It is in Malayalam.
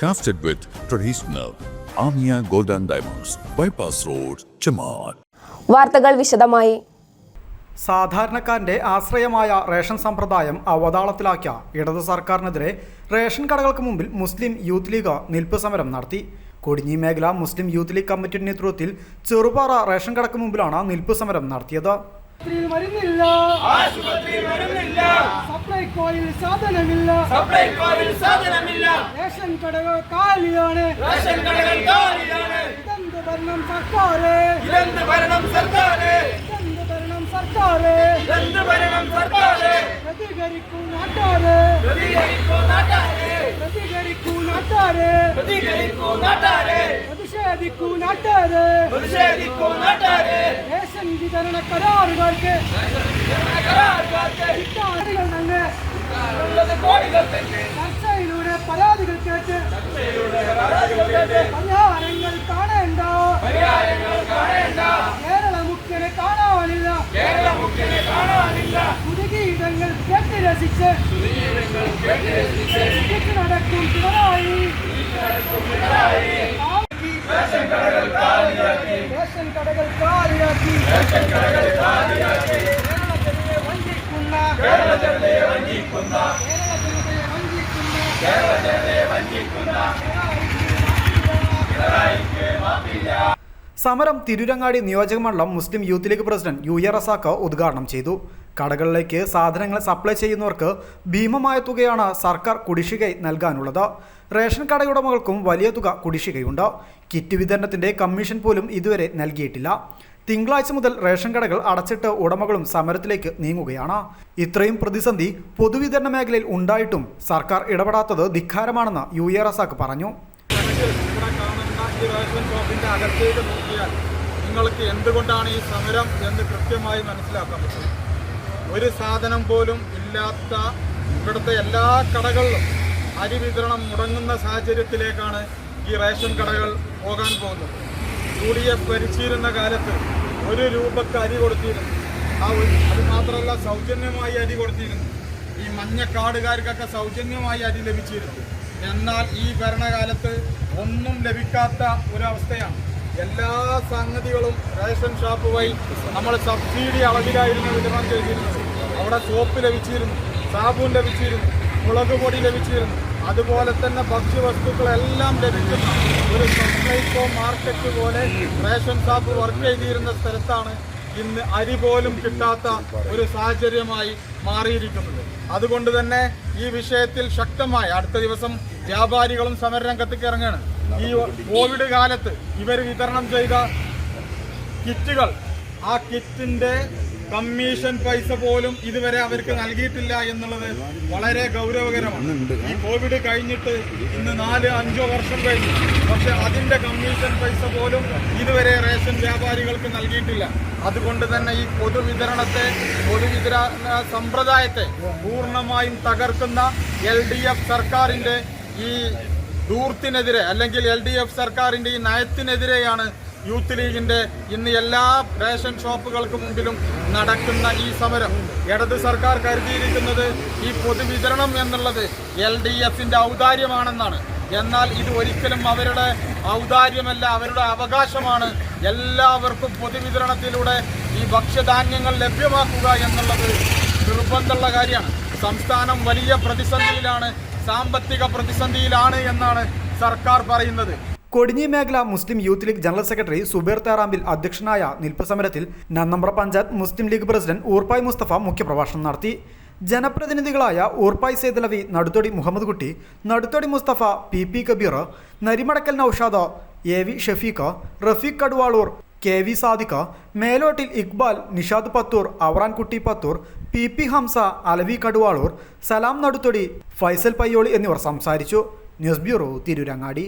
Crafted with traditional Amia Golden Diamonds, Bypass Road, Chamar. വാർത്തകൾ വിശദമായി. സാധാരണക്കാരന്റെ ആശ്രയമായ റേഷൻ സമ്പ്രദായം അവതാളത്തിലാക്കിയ ഇടതു സർക്കാരിനെതിരെ റേഷൻ കടകൾക്ക് മുമ്പിൽ മുസ്ലിം യൂത്ത് ലീഗ് നിൽപ്പ് സമരം നടത്തി. കൊടിഞ്ഞി മേഖല മുസ്ലിം യൂത്ത് ലീഗ് കമ്മിറ്റിയുടെ നേതൃത്വത്തിൽ ചെറുപാറ റേഷൻ കടക്ക് മുമ്പിലാണ് നിൽപ്പ് സമരം നടത്തിയത്. വരുന്നില്ല. ആശുപത്രിയിൽ വരുന്നില്ല. സപ്ലൈകോയിൽ സാധനമില്ല. സപ്ലൈകോയിൽ സാധനമില്ല. റേഷൻ കടകൾ കാലിയാണ്. റേഷൻ കടകൾ കാലിയാണ്. ഇതെന്ത് ഭരണം സർക്കാരേ? ഇതെന്ത് ഭരണം സർക്കാരേ? ഇതെന്ത് ഭരണം സർക്കാരേ? ഇതെന്ത് ഭരണം സർക്കാരേ? പ്രതികരിക്കൂ നാട്ടാര്. പ്രതികരിക്കൂ നാട്ടാരെ. പ്രതികരിക്കൂ നാട്ടാര്. പ്രതികരിക്കൂ നാട്ടാരെ. പ്രതിഷേധിക്കൂ നാട്ടാര്. പ്രതിഷേധിക്കൂ നാട്ടാരെ. റേഷൻ വിതരണ കരാറുകാർക്ക് കരാറുകാർക്ക് ഇക്കാര്യങ്ങൾ തന്നെ ഉള്ളത് കോടികൾ തന്നെ ചർച്ചയിലൂടെ പരാതികൾ കേട്ട് പരിഹാരങ്ങൾ കാണേണ്ട പരിഹാരങ്ങൾ കാണേണ്ട കേരള ரேஷன் கடைகள் காலியாக்கி ரேஷன் கடைகள் காலியாக்கி ரேஷன் கடைகள் காலியாக்கி கேரளத்திலே வங்கி குந்தா. கேரளத்திலே வங்கி குந்தா. கேரளத்திலே வங்கி குந்தா. கேரள സമരം തിരുരങ്ങാടി നിയോജക മണ്ഡലം Muslim Youth League president U A Razak ഉദ്ഘാടനം ചെയ്തു. കടകളിലേക്ക് സാധനങ്ങൾ സപ്ലൈ ചെയ്യുന്നവർക്ക് ഭീമമായ തുകയാണ് സർക്കാർ കുടിശ്ശിക നൽകാനുള്ളത്. റേഷൻ കടയുടമകൾക്കും വലിയ തുക കുടിശ്ശികയുണ്ട്. കിറ്റ് വിതരണത്തിന്റെ കമ്മീഷൻ പോലും ഇതുവരെ നൽകിയിട്ടില്ല. തിങ്കളാഴ്ച മുതൽ റേഷൻ കടകൾ അടച്ചിട്ട് ഉടമകളും സമരത്തിലേക്ക് നീങ്ങുകയാണ്. ഇത്രയും പ്രതിസന്ധി പൊതുവിതരണ മേഖലയിൽ ഉണ്ടായിട്ടും സർക്കാർ ഇടപെടാത്തത് ധിക്കാരമാണെന്ന് യു എ റസാക്ക് പറഞ്ഞു. റേഷൻ ഷോപ്പിന്റെ അകത്തേക്ക് നോക്കിയാൽ നിങ്ങൾക്ക് എന്തുകൊണ്ടാണ് ഈ സമരം എന്ന് കൃത്യമായി മനസ്സിലാക്കാൻ പറ്റും ഒരു സാധനം പോലും ഇല്ലാത്ത ഇവിടുത്തെ എല്ലാ കടകളിലും അരി വിതരണം മുടങ്ങുന്ന സാഹചര്യത്തിലേക്കാണ് ഈ റേഷൻ കടകൾ പോകാൻ പോകുന്നത്. യു ഡി എഫ് ഭരിച്ചിരുന്ന കാലത്ത് ഒരു രൂപക്ക് അരി കൊടുത്തിരുന്നു. ആ ഒരു അത് മാത്രമല്ല സൗജന്യമായി അരി കൊടുത്തിരുന്നു. ഈ മഞ്ഞ കാർഡുകാർക്കൊക്കെ സൗജന്യമായി അരി ലഭിച്ചിരുന്നു. എന്നാൽ ഈ ഭരണകാലത്ത് ഒന്നും ലഭിക്കാത്ത ഒരവസ്ഥയാണ്. എല്ലാ സംഗതികളും റേഷൻ ഷോപ്പ് വഴി നമ്മൾ സബ്സിഡി അളവിലായിരുന്നു വിതരണം ചെയ്തിരുന്നത്. അവിടെ സോപ്പ് ലഭിച്ചിരുന്നു സാബൂൻ ലഭിച്ചിരുന്നു മുളക് പൊടി ലഭിച്ചിരുന്നു. അതുപോലെ തന്നെ ഭക്ഷ്യവസ്തുക്കളെല്ലാം ലഭിക്കുന്ന ഒരു സപ്ലൈകോ മാർക്കറ്റ് പോലെ റേഷൻ ഷോപ്പ് വർക്ക് ചെയ്തിരുന്ന സ്ഥലത്താണ് ഇന്ന് അരി പോലും കിട്ടാത്ത ഒരു സാഹചര്യമായി മാറിയിരിക്കുന്നത്. അതുകൊണ്ട് തന്നെ ഈ വിഷയത്തിൽ ശക്തമായി അടുത്ത ദിവസം വ്യാപാരികളും സമരരംഗത്തേക്ക് ഇറങ്ങുകയാണ് ഈ കോവിഡ് കാലത്ത് ഇവർ വിതരണം ചെയ്ത കിറ്റുകൾ ആ കിറ്റിന്റെ കമ്മീഷൻ പൈസ പോലും ഇതുവരെ അവർക്ക് നൽകിയിട്ടില്ല എന്നുള്ളത് വളരെ ഗൗരവകരമാണ്. ഈ കോവിഡ് കഴിഞ്ഞിട്ട് ഇന്ന് നാല് അഞ്ചോ വർഷം കഴിഞ്ഞു. പക്ഷെ അതിന്റെ കമ്മീഷൻ പൈസ പോലും ഇതുവരെ റേഷൻ വ്യാപാരികൾക്ക് നൽകിയിട്ടില്ല. അതുകൊണ്ട് തന്നെ ഈ പൊതുവിതരണത്തെ പൊതുവിതരണ സമ്പ്രദായത്തെ പൂർണമായും തകർക്കുന്ന എൽ ഡി എഫ് സർക്കാരിന്റെ ഈ ദൂർത്തിനെതിരെ അല്ലെങ്കിൽ എൽ ഡി എഫ് സർക്കാരിന്റെ ഈ നയത്തിനെതിരെയാണ് യൂത്ത് ലീഗിന്റെ ഇന്ന് എല്ലാ റേഷൻ ഷോപ്പുകൾക്ക് മുമ്പിലും നടക്കുന്ന ഈ സമരം. ഇടത് സർക്കാർ കരുതിയിരിക്കുന്നത് ഈ പൊതുവിതരണം എന്നുള്ളത് എൽ ഡി എഫിന്റെ ഔദാര്യമാണെന്നാണ്. എന്നാൽ ഇത് ഒരിക്കലും അവരുടെ ഔദാര്യമല്ല അവരുടെ അവകാശമാണ്. എല്ലാവർക്കും പൊതുവിതരണത്തിലൂടെ ഈ ഭക്ഷ്യധാന്യങ്ങൾ ലഭ്യമാക്കുക എന്നുള്ളത് നിർബന്ധമുള്ള കാര്യമാണ്. സംസ്ഥാനം വലിയ പ്രതിസന്ധിയിലാണ് സാമ്പത്തിക പ്രതിസന്ധിയിലാണ് എന്നാണ് സർക്കാർ പറയുന്നത്. കൊടിഞ്ഞി മേഖല Muslim Youth League general secretary Zubair Tharampil അധ്യക്ഷനായ നിൽപ്പ് സമരത്തിൽ Nannambra panchayat Muslim League president Oorpai Musthafa മുഖ്യപ്രഭാഷണം നടത്തി. ജനപ്രതിനിധികളായ Oorpai Saidalavi Naduthodi Muhammed Kutty Naduthodi Musthafa P P Kabeer Narimadakkal Noushad A V Shafeeq Rafeeq Kaduvalur K V Sadiq Melottil Iqbal Nishad Pathur Avarankutty Pathur P P Hamza Alavi Kaduvalur Salam Naduthodi Faisal Payyoli എന്നിവർ സംസാരിച്ചു. News bureau Tirurangadi.